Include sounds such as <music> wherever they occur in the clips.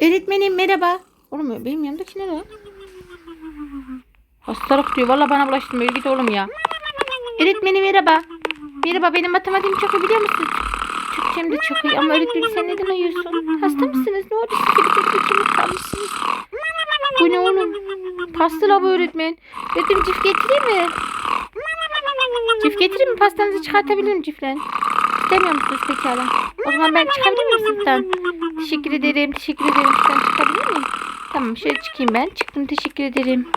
Öğretmenim merhaba. Oğlum benim yanımdaki ne lan? Hastalık diyor. Valla bana bulaştın. Böyle git oğlum ya. Öğretmenim merhaba. Merhaba benim matematiğim çok iyi biliyor musun? Türkçem de çok iyi ama öğretmenim sen neden uyuyorsun? Hasta mısınız? Ne oldu size bir tek ikimiz kalmışsınız? Bu ne oğlum? Pasta la bu öğretmen. Öğretmenim cif getireyim mi? Cif getireyim mi? Pastanızı çıkartabilirim ciflen. İstemiyor musunuz pekala? O zaman ben çıkabilir miyim sınıftan? Teşekkür ederim. Teşekkür ederim. Sen çıkabilir miyim? Tamam şöyle çıkayım ben. Çıktım teşekkür ederim.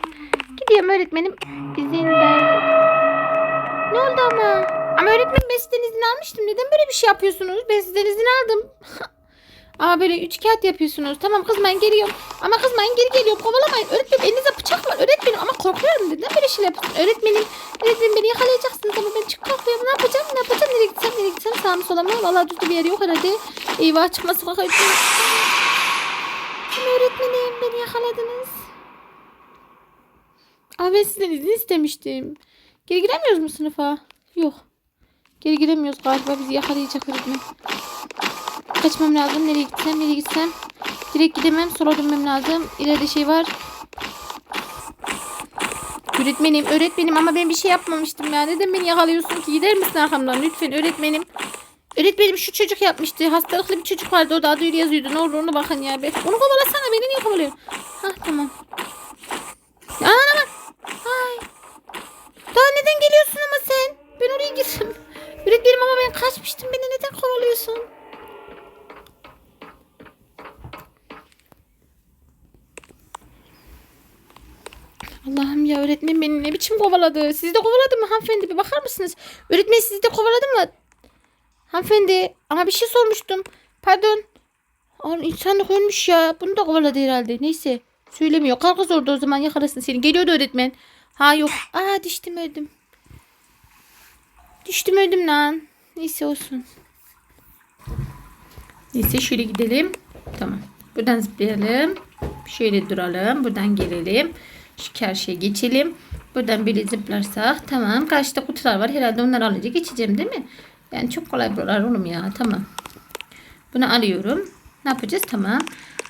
Gidiyorum öğretmenim. İzin ver. Ne oldu ama? Ama öğretmenim ben sizden izin almıştım. Neden böyle bir şey yapıyorsunuz? Ben sizden izin aldım. <laughs> Aa böyle üç kağıt yapıyorsunuz. Tamam kızmayın geliyorum. Ama kızmayın geri geliyorum. Kovalamayın. Öğretmenim elinizde bıçak var. Öğretmenim ama korkuyorum. Neden böyle şeyler yapıyorsun? Öğretmenim. Öğretmenim beni yakalayacaksınız ama ben çık kalkıyorum. Ne yapacağım? Ne yapacağım? Nereye gitsem? Nereye gitsem? Sağ mı sola mı? Valla düzgün bir yer yok herhalde. Eyvah çıkma sokak öğretmenim. Öğretmenim beni yakaladınız. Ama ben sizden izin istemiştim. Geri giremiyoruz mu sınıfa? Yok. Geri giremiyoruz galiba bizi yakalayacak öğretmen. Kaçmam lazım. Nereye gitsem nereye gitsem. Direkt gidemem. Sola dönmem lazım. İleride şey var. Öğretmenim öğretmenim ama ben bir şey yapmamıştım ya. Neden beni yakalıyorsun ki? Gider misin arkamdan lütfen öğretmenim. Öğretmenim şu çocuk yapmıştı. Hastalıklı bir çocuk vardı. O da adı öyle yazıyordu. Ne olur onu bakın ya. be. Onu kovalasana. Beni niye kovalıyorsun? Hah tamam. Aman aman. Ay. Daha neden geliyorsun ama sen? Ben oraya girdim. Öğretmenim ama ben kaçmıştım. Beni neden kovalıyorsun? Allah'ım ya öğretmen beni ne biçim kovaladı? Sizi de kovaladı mı hanımefendi? Bir bakar mısınız? Öğretmen sizi de kovaladı mı? Hanımefendi ama bir şey sormuştum. Pardon. Aa, insanlık ölmüş ya. Bunu da kovaladı herhalde. Neyse. Söylemiyor. Kalk orada o zaman yakalasın seni. Geliyordu öğretmen. Ha yok. Aa düştüm öldüm. Düştüm öldüm lan. Neyse olsun. Neyse şöyle gidelim. Tamam. Buradan zıplayalım. Şöyle duralım. Buradan gelelim. Şu karşıya geçelim. Buradan böyle zıplarsak. Tamam. Karşıda kutular var. Herhalde onları alınca geçeceğim değil mi? Yani çok kolay buralar oğlum ya. Tamam. Bunu alıyorum. Ne yapacağız? Tamam.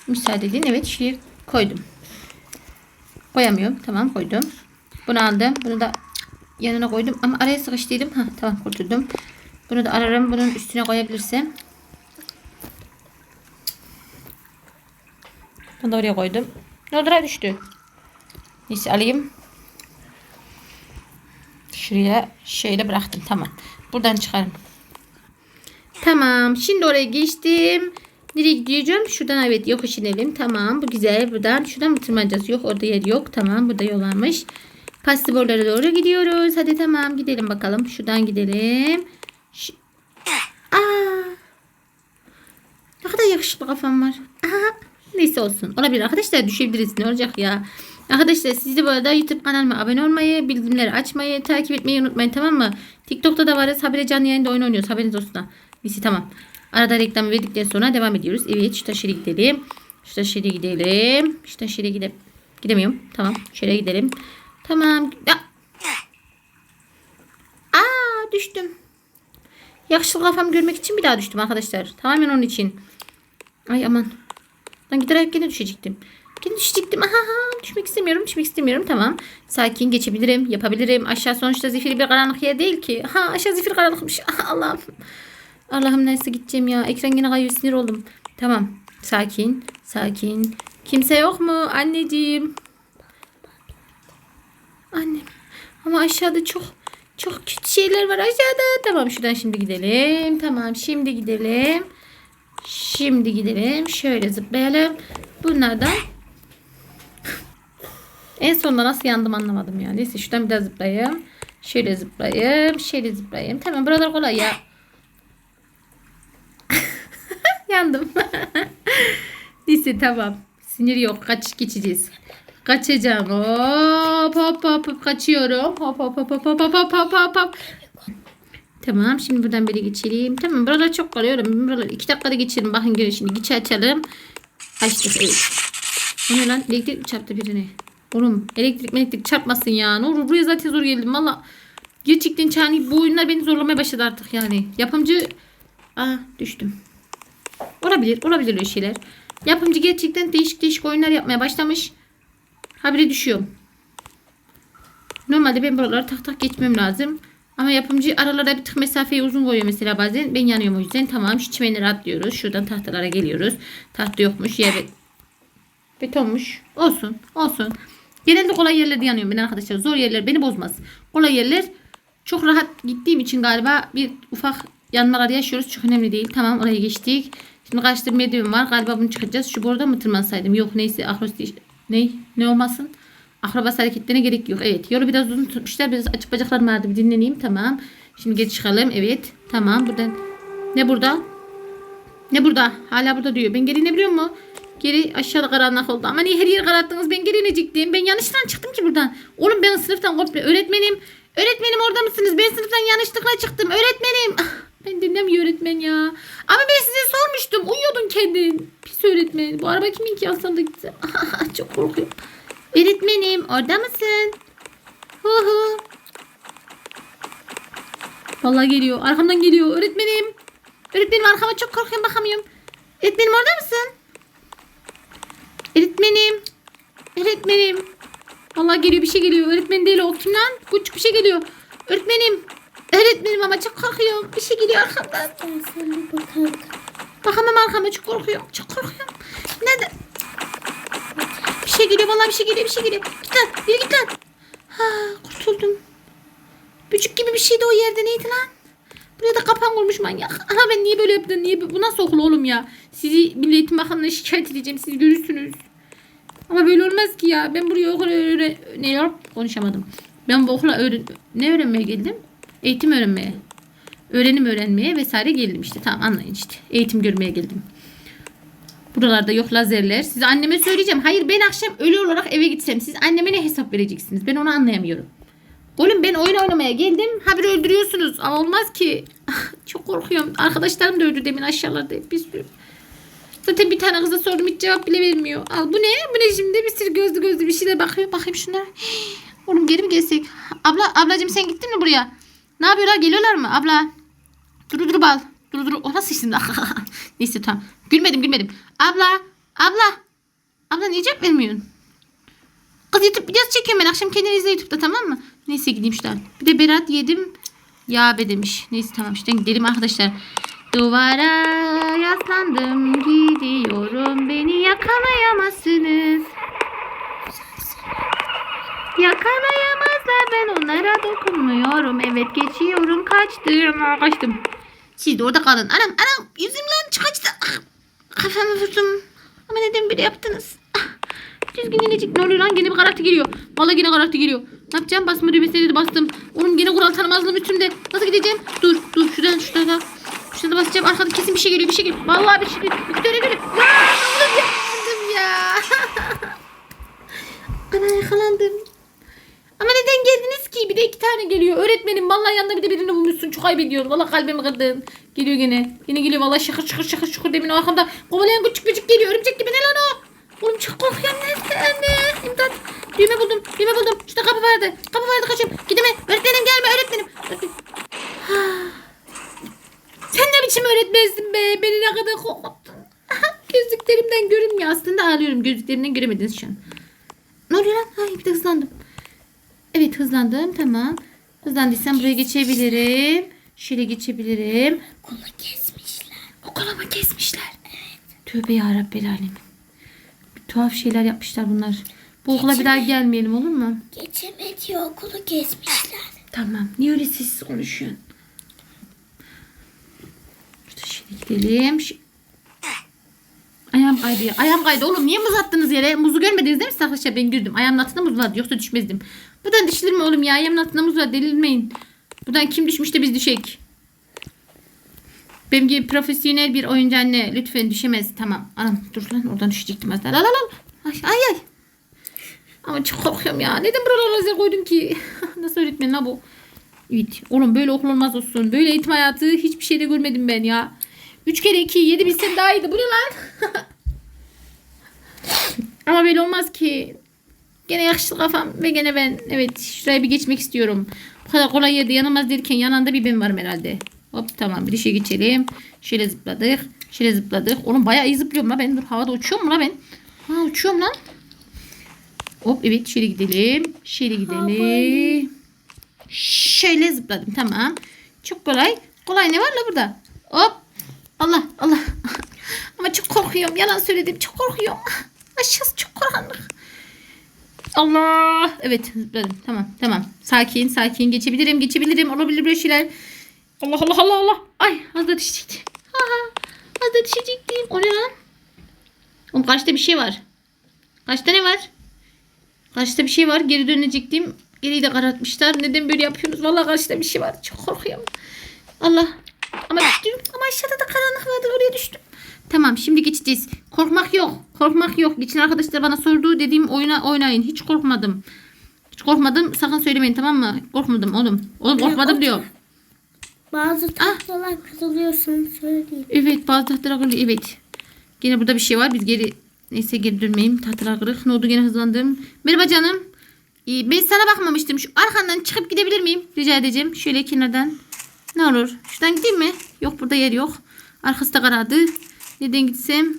Müsaade edin. Evet şuraya koydum. Koyamıyorum. Tamam koydum. Bunu aldım. Bunu da yanına koydum. Ama araya sıkıştırdım. Ha tamam kurtuldum. Bunu da ararım. Bunun üstüne koyabilirsem. Bunu da oraya koydum. Ne düştü. Neyse alayım. Şuraya şöyle bıraktım. Tamam. Buradan çıkarım. Tamam. Şimdi oraya geçtim. Nereye gideceğim? Şuradan evet yokuş inelim. Tamam. Bu güzel. Buradan şuradan mı tırmanacağız? Yok orada yer yok. Tamam. Burada yol varmış. Pastiborlara doğru gidiyoruz. Hadi tamam gidelim bakalım. Şuradan gidelim. Ş Aa! Ne kadar yakışıklı kafam var. Aha. Neyse olsun. Olabilir. Arkadaşlar düşebiliriz. Ne olacak ya? Arkadaşlar siz de bu arada YouTube kanalıma abone olmayı, bildirimleri açmayı, takip etmeyi unutmayın tamam mı? TikTok'ta da varız. Habire canlı yayında oyun oynuyoruz. Haberiniz olsun da. Neyse tamam. Arada reklam verdikten sonra devam ediyoruz. Evet şu taşıya gidelim. Şu taşıya gidelim. Şu taşıya gidelim. Gidemiyorum. Tamam. Şöyle gidelim. Tamam. Ya. Aa düştüm. Yakışıklı kafamı görmek için bir daha düştüm arkadaşlar. Tamamen onun için. Ay aman. Lan giderek yine düşecektim. Yine düşecektim. Aha, düşmek istemiyorum. Düşmek istemiyorum. Tamam. Sakin geçebilirim. Yapabilirim. Aşağı sonuçta zifiri bir karanlık yer değil ki. Ha aşağı zifir karanlıkmış. Ah, Allah'ım. Allah'ım nasıl gideceğim ya. Ekran yine kayıyor. Sinir oldum. Tamam. Sakin. Sakin. Kimse yok mu? Anneciğim. Annem. Ama aşağıda çok çok kötü şeyler var aşağıda. Tamam şuradan şimdi gidelim. Tamam şimdi gidelim. Şimdi gidelim. Şöyle zıplayalım. Bunlardan en sonunda nasıl yandım anlamadım ya. Neyse şuradan bir daha zıplayayım. Şöyle zıplayayım. Şöyle zıplayayım. Tamam buralar kolay ya. <laughs> Yandım. <laughs> Neyse tamam. Sinir yok. Kaç geçeceğiz. Kaçacağım. Hop hop hop hop kaçıyorum. Hop hop hop hop hop hop hop hop hop. Tamam şimdi buradan böyle geçelim. Tamam buralar çok kalıyorum. Buralar iki dakikada geçelim. Bakın görün şimdi. Geçi açalım. Açtık evet. O ne lan? Elektrik çarptı birine? Oğlum elektrik elektrik çarpmasın ya. Ne olur buraya zaten zor geldim. Valla gerçekten yani bu oyunlar beni zorlamaya başladı artık yani. Yapımcı... Aa düştüm. Olabilir. Olabilir öyle şeyler. Yapımcı gerçekten değişik değişik oyunlar yapmaya başlamış. Habire düşüyorum. Normalde ben buraları tak tak geçmem lazım. Ama yapımcı aralara bir tık mesafeyi uzun koyuyor mesela bazen. Ben yanıyorum o yüzden. Tamam şu çimenleri atlıyoruz. Şuradan tahtalara geliyoruz. Tahta yokmuş. Yer be- betonmuş. Olsun. Olsun. Genelde kolay yerlerde yanıyorum ben arkadaşlar. Zor yerler beni bozmaz. Kolay yerler çok rahat gittiğim için galiba bir ufak yanmalar yaşıyoruz. Çok önemli değil. Tamam oraya geçtik. Şimdi bir merdiven var. Galiba bunu çıkacağız. Şu borda mı tırmansaydım? Yok neyse. Akrostiş... Ne? Ne olmasın? Akrobas hareketlerine gerek yok. Evet. Yolu biraz uzun tutmuşlar. Biraz açık bacaklarım vardı. Bir dinleneyim. Tamam. Şimdi geri çıkalım. Evet. Tamam. Buradan. Ne burada? Ne burada? Hala burada diyor. Ben geri inebiliyor mu? Geri aşağıda karanlık oldu. Ama niye her yeri kararttınız? Ben geri inecektim. Ben yanlıştan çıktım ki buradan. Oğlum ben sınıftan komple. Öğretmenim. Öğretmenim orada mısınız? Ben sınıftan yanlışlıkla çıktım. Öğretmenim. Ah, Ben dinlemiyor öğretmen ya. Ama ben size sormuştum. Uyuyordun kendin. Pis öğretmen. Bu araba kimin ki alsam da. <laughs> Çok korkuyorum. Öğretmenim orada mısın? Hu hu. Vallahi geliyor. Arkamdan geliyor. Öğretmenim. Öğretmenim arkama çok korkuyorum bakamıyorum. Öğretmenim orada mısın? Öğretmenim. Öğretmenim. Vallahi geliyor bir şey geliyor. Öğretmen değil o. Kim lan? Küçük bir şey geliyor. Öğretmenim. Öğretmenim ama çok korkuyorum. Bir şey geliyor arkamdan. Ben sen bir bakalım. Bakamam arkama çok korkuyorum. Çok korkuyorum. Nerede? Bir şey geliyor vallahi bir şey geliyor bir şey geliyor. Git lan yürü git lan. Ha kurtuldum. Böcük gibi bir şeydi o yerde neydi lan? Buraya da kapan kurmuş manyak. Aha ben niye böyle yaptım? Niye bu nasıl okul oğlum ya? Sizi Milli Eğitim Bakanlığı'na şikayet edeceğim. Siz görürsünüz. Ama böyle olmaz ki ya. Ben buraya okula öğren... Ne yap? Konuşamadım. Ben bu okula öğren... Ne öğrenmeye geldim? Eğitim öğrenmeye. Öğrenim öğrenmeye vesaire geldim işte. Tamam anlayın işte. Eğitim görmeye geldim. Buralarda yok lazerler. Size anneme söyleyeceğim. Hayır ben akşam ölü olarak eve gitsem siz anneme ne hesap vereceksiniz? Ben onu anlayamıyorum. Oğlum ben oyun oynamaya geldim. Haberi öldürüyorsunuz. Ama olmaz ki. <laughs> Çok korkuyorum. Arkadaşlarım da öldü demin aşağılarda. Bir sürü. Zaten bir tane kıza sordum hiç cevap bile vermiyor. Al bu ne? Bu ne şimdi? Bir sürü gözlü gözlü bir şeyler bakıyor. Bakayım şunlara. <gasps> Oğlum geri mi gelsek? Abla, ablacığım sen gittin mi buraya? Ne yapıyorlar? Geliyorlar mı? Abla. Dur dur bal. Dur dur. O nasıl şimdi? <laughs> Neyse tamam. Gülmedim gülmedim. Abla. Abla. Abla niye cevap vermiyorsun? Kız YouTube videosu çekiyorum ben. Akşam kendini izle YouTube'da tamam mı? Neyse gideyim şuradan. Bir de Berat yedim. Ya be demiş. Neyse tamam işte gidelim arkadaşlar. Duvara yaslandım gidiyorum. Beni yakalayamazsınız. Yakalayamazlar ben onlara dokunmuyorum. Evet geçiyorum kaçtım. Kaçtım. Siz de orada kalın. Anam anam yüzümden kaçtı. Ah, Kafamı vurdum. Ama neden böyle yaptınız? Ah, Düzgün inecek. Ne oluyor lan? Gene bir karartı geliyor. Vallahi gene karartı geliyor. Ne yapacağım? Basma düğmesine de bastım. Oğlum gene kural tanımazlığım üstümde. Nasıl gideceğim? Dur dur şuradan şurada. Basacağım. Arkada kesin bir şey geliyor. Bir şey geliyor. Vallahi bir şey geliyor. Bir tane geliyor. Ya oğlum yakalandım ya. <laughs> Ana yakalandım. Ama neden geldiniz ki? Bir de iki tane geliyor. Öğretmenim vallahi yanında bir de birini bulmuşsun. Çok ayıp ediyorsun. Vallahi kalbimi kırdın. Geliyor gene. Yine geliyor vallahi şakır şakır şakır şakır demin arkamda. Kovalayan küçük böcek geliyor. Örümcek gibi ne lan o? Oğlum çok korkuyorum. Nerede anne? İmdat. Düğme buldum. Düğme buldum. Şurada kapı vardı. Kapı vardı kaçıyorum. Gideme. Öğretmenim gelme öğretmenim. Öğretmenim. Biçim öğretmensin be? Beni ne kadar korkuttun. Gözlüklerimden görünmüyor. Aslında ağlıyorum. Gözlüklerimden göremediniz şu an. Ne oluyor lan? Ay bir de hızlandım. Evet hızlandım tamam. Hızlandıysam buraya geçebilirim. Şöyle geçebilirim. Kolu kesmişler. Okula mı kesmişler? Evet. Tövbe yarabbel alemin. Bir tuhaf şeyler yapmışlar bunlar. Bu okula bir daha gelmeyelim olur mu? Geçemedi okulu kesmişler. Tamam. Niye öyle sessiz konuşuyorsun? Şu... Ayağım kaydı ya. Ayağım kaydı oğlum. Niye muz attınız yere? Muzu görmediniz değil mi arkadaşlar? Ben gördüm. Ayağımın altında muz vardı. Yoksa düşmezdim. Buradan düşülür mü oğlum ya? Ayağımın altında muz var. Delirmeyin. Buradan kim düşmüş de biz düşek. Benim gibi profesyonel bir oyuncu anne lütfen düşemez. Tamam. Anam dur lan oradan düşecektim az daha. Lan lan lan. Ay ay. ay. Ama çok korkuyorum ya. Neden buralara lazer koydum ki? <laughs> Nasıl öğretmen la bu? Evet. Oğlum böyle okul olmaz olsun. Böyle eğitim hayatı hiçbir şeyde görmedim ben ya. 3 kere 2 7 bilsem daha iyiydi. Bu ne lan? <laughs> Ama böyle olmaz ki. Gene yakıştı kafam ve gene ben evet şuraya bir geçmek istiyorum. Bu kadar kolay yerde yanamaz derken yanında bir ben varım herhalde. Hop tamam bir işe geçelim. Şöyle zıpladık. Şöyle zıpladık. Oğlum bayağı iyi zıplıyorum la ben. Dur havada uçuyorum la ben? Ha uçuyorum lan. Hop evet şöyle gidelim. Şöyle gidelim. Şöyle zıpladım tamam. Çok kolay. Kolay ne var la burada? Hop. Allah Allah. Ama çok korkuyorum. Yalan söyledim. Çok korkuyorum. Aşağısı çok karanlık. Allah. Evet zıpladım. Tamam tamam. Sakin sakin geçebilirim geçebilirim. Olabilir böyle şeyler. Allah Allah Allah Allah. Ay az da düşecektim. Ha, az da düşecektim. O ne lan? Oğlum karşıda bir şey var. Karşıda ne var? Karşıda bir şey var. Geri dönecektim. Geriyi de karartmışlar. Neden böyle yapıyorsunuz? Vallahi karşıda bir şey var. Çok korkuyorum. Allah. Ama düştüm. Ama aşağıda da karanlık vardı. Oraya düştüm. Tamam şimdi geçeceğiz. Korkmak yok. Korkmak yok. Geçen arkadaşlar bana sorduğu dediğim oyuna oynayın. Hiç korkmadım. Hiç korkmadım. Sakın söylemeyin tamam mı? Korkmadım oğlum. Oğlum korkmadım diyor. Bazı tahtalar kırılıyorsun söyleyeyim. Evet bazı tahtalar kırılıyor. Evet. Gene burada bir şey var. Biz geri neyse geri dönmeyeyim. Tahtalar kırık. Ne oldu gene hızlandım. Merhaba canım. Ee, ben sana bakmamıştım. Şu arkandan çıkıp gidebilir miyim? Rica edeceğim. Şöyle kenardan. Ne olur. Şuradan gideyim mi? Yok burada yer yok. Arkası da karadı. Nereden gitsem?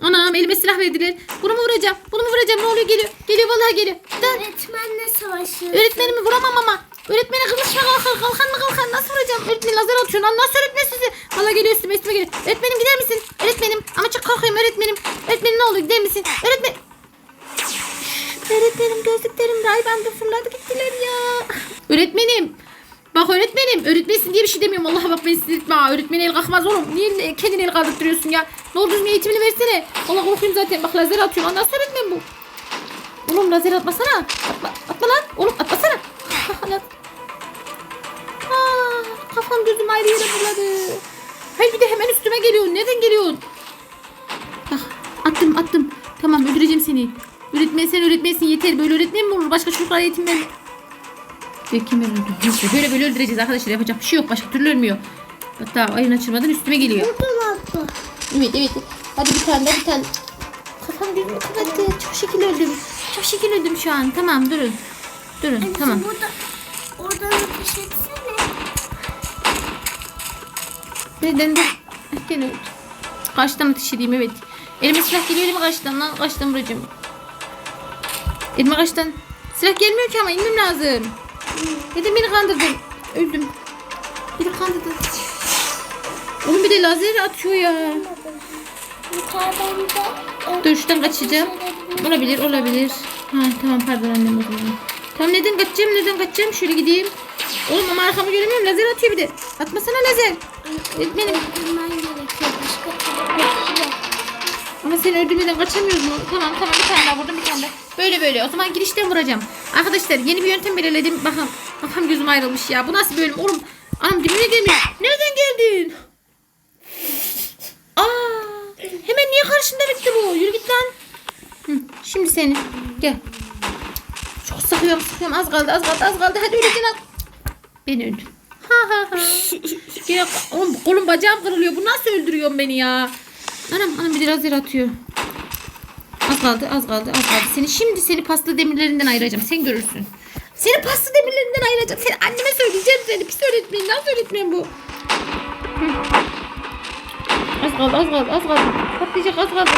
Anam elime silah verdiler. Bunu mu vuracağım? Bunu mu vuracağım? Ne oluyor? Geliyor. Geliyor vallahi geliyor. Dön. Öğretmenle savaşıyor. Öğretmenimi vuramam ama. Öğretmene kılıçla kalkan, kalkan mı kalkan nasıl vuracağım? Öğretmen lazer atıyor lan nasıl öğretmen sizi? Valla geliyor üstüme üstüme geliyor. Öğretmenim gider misin? Öğretmenim ama çok korkuyorum öğretmenim. Öğretmenim ne olur gider misin? Öğretmen. Öğretmenim gözlüklerim raybandı fırladı gittiler ya. Öğretmenim. Bak öğretmenim. Öğretmensin diye bir şey demiyorum. Allah bak ben sizi etme ha. Öğretmen el kalkmaz oğlum. Niye kendini el kaldırtıyorsun ya? Ne olur düzgün eğitimini versene. Allah korkuyorum zaten. Bak lazer atıyor. Lan nasıl öğretmen bu? Oğlum lazer atmasana. Atma, atma lan. Oğlum atmasana. <laughs> Aa, kafam gözüm ayrı yere fırladı. Hayır bir de hemen üstüme geliyor. Nereden geliyorsun? Bak attım attım. Tamam öldüreceğim seni. Öğretmen sen öğretmensin yeter. Böyle öğretmen mi olur? Başka çocuklara eğitim ver. Ve kim öldü? Neyse böyle böyle öldüreceğiz arkadaşlar. Yapacak bir şey yok. Başka türlü ölmüyor. Hatta ayın açılmadan üstüme geliyor. Evet evet. Hadi bir tane daha bir tane. Kafam gözümü kapattı. Çok şekil öldüm. Çok şekil öldüm şu an. Tamam durun. Durun tamam. Burada, oradan ateş etsene. Neden de? Gene öldü. Karşıdan ateş edeyim evet. Elime silah geliyor mi karşıdan lan? Karşıdan vuracağım. Elime karşıdan. Silah gelmiyor ki ama inmem lazım. Neden beni kandırdın? Öldüm. Beni kandırdın. Oğlum bir de lazer atıyor ya. Dur şuradan kaçacağım. Olabilir olabilir. Ha tamam pardon annem o zaman. Tamam neden kaçacağım neden kaçacağım şöyle gideyim. Oğlum ama arkamı göremiyorum lazer atıyor bir de. Atmasana lazer. Öğretmenim. Ama seni öldürmeden kaçamıyoruz mu? Tamam tamam bir tane daha vurdum bir tane daha. Böyle böyle o zaman girişten vuracağım. Arkadaşlar yeni bir yöntem belirledim. Bakın kafam gözüm ayrılmış ya. Bu nasıl bölüm oğlum? Anam dibime gelmiyor. Nereden geldin? Aa, hemen niye karşında bitti bu? Yürü git lan. Hı, şimdi seni. Gel. Çok sıkıyorum sıkıyorum. Az kaldı az kaldı az kaldı. Hadi öleceksin al. Ben öldüm. Ha ha ha. Yine oğlum, kolum bacağım kırılıyor. Bu nasıl öldürüyor beni ya? Anam anam bir de lazer atıyor. Az kaldı az kaldı az kaldı. Seni şimdi seni paslı demirlerinden ayıracağım. Sen görürsün. Seni paslı demirlerinden ayıracağım. Seni anneme söyleyeceğim seni. Pis öğretmen. Nasıl öğretmen bu? Az kaldı az kaldı az kaldı. Patlayacak az kaldı.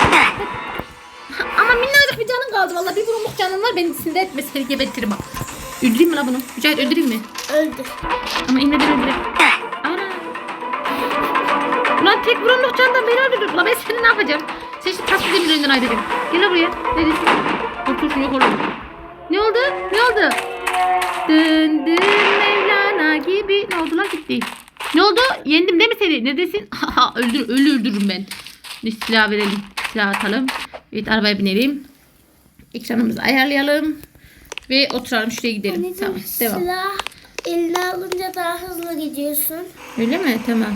Ama minnacık bir canın kaldı. Vallahi bir vurumluk canın var. Beni sinir etme. Seni gebertirim bak. Öldüreyim mi la bunu? Mücahit öldüreyim mi? Öldü. Ama inmeden öldüreyim. Ulan tek vurumluk candan beni öldürdün. Ulan ben seni ne yapacağım? Sen şimdi paslı demirlerinden ayrılacağım. Gel buraya. Neredesin? Otursun yok oğlum. Ne oldu? Ne oldu? Döndüm Mevlana gibi. Ne oldu lan gitti. Ne oldu? Yendim değil mi seni? Neredesin? Öldür, ölü öldürürüm ben. Ne silah verelim. Silah atalım. Evet arabaya binelim. Ekranımızı ayarlayalım. Ve oturalım şuraya gidelim. Anneciğim Tamam devam. silah eline alınca daha hızlı gidiyorsun. Öyle mi? Tamam.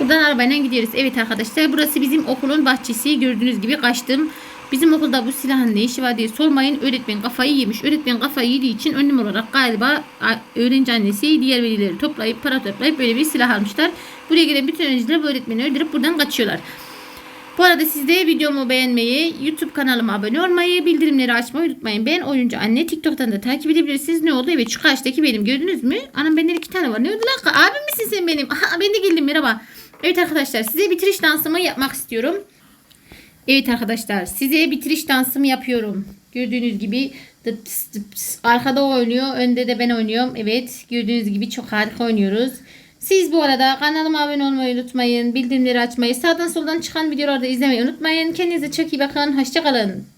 Buradan arabayla gidiyoruz. Evet arkadaşlar burası bizim okulun bahçesi. Gördüğünüz gibi kaçtım. Bizim okulda bu silahın ne işi var diye sormayın. Öğretmen kafayı yemiş. Öğretmen kafayı yediği için önlem olarak galiba öğrenci annesi diğer velileri toplayıp para toplayıp böyle bir silah almışlar. Buraya gelen bütün öğrenciler bu öğretmeni öldürüp buradan kaçıyorlar. Bu arada siz de videomu beğenmeyi, YouTube kanalıma abone olmayı, bildirimleri açmayı unutmayın. Ben oyuncu anne TikTok'tan da takip edebilirsiniz. Ne oldu? Evet şu karşıdaki benim gördünüz mü? Anam benden iki tane var. Ne oldu lan? Abim misin sen benim? Aha, ben de geldim merhaba. Evet arkadaşlar size bitiriş dansımı yapmak istiyorum. Evet arkadaşlar size bitiriş dansımı yapıyorum. Gördüğünüz gibi dıps dıps. arkada o oynuyor önde de ben oynuyorum. Evet gördüğünüz gibi çok harika oynuyoruz. Siz bu arada kanalıma abone olmayı unutmayın. Bildirimleri açmayı sağdan soldan çıkan videoları da izlemeyi unutmayın. Kendinize çok iyi bakın. Hoşçakalın.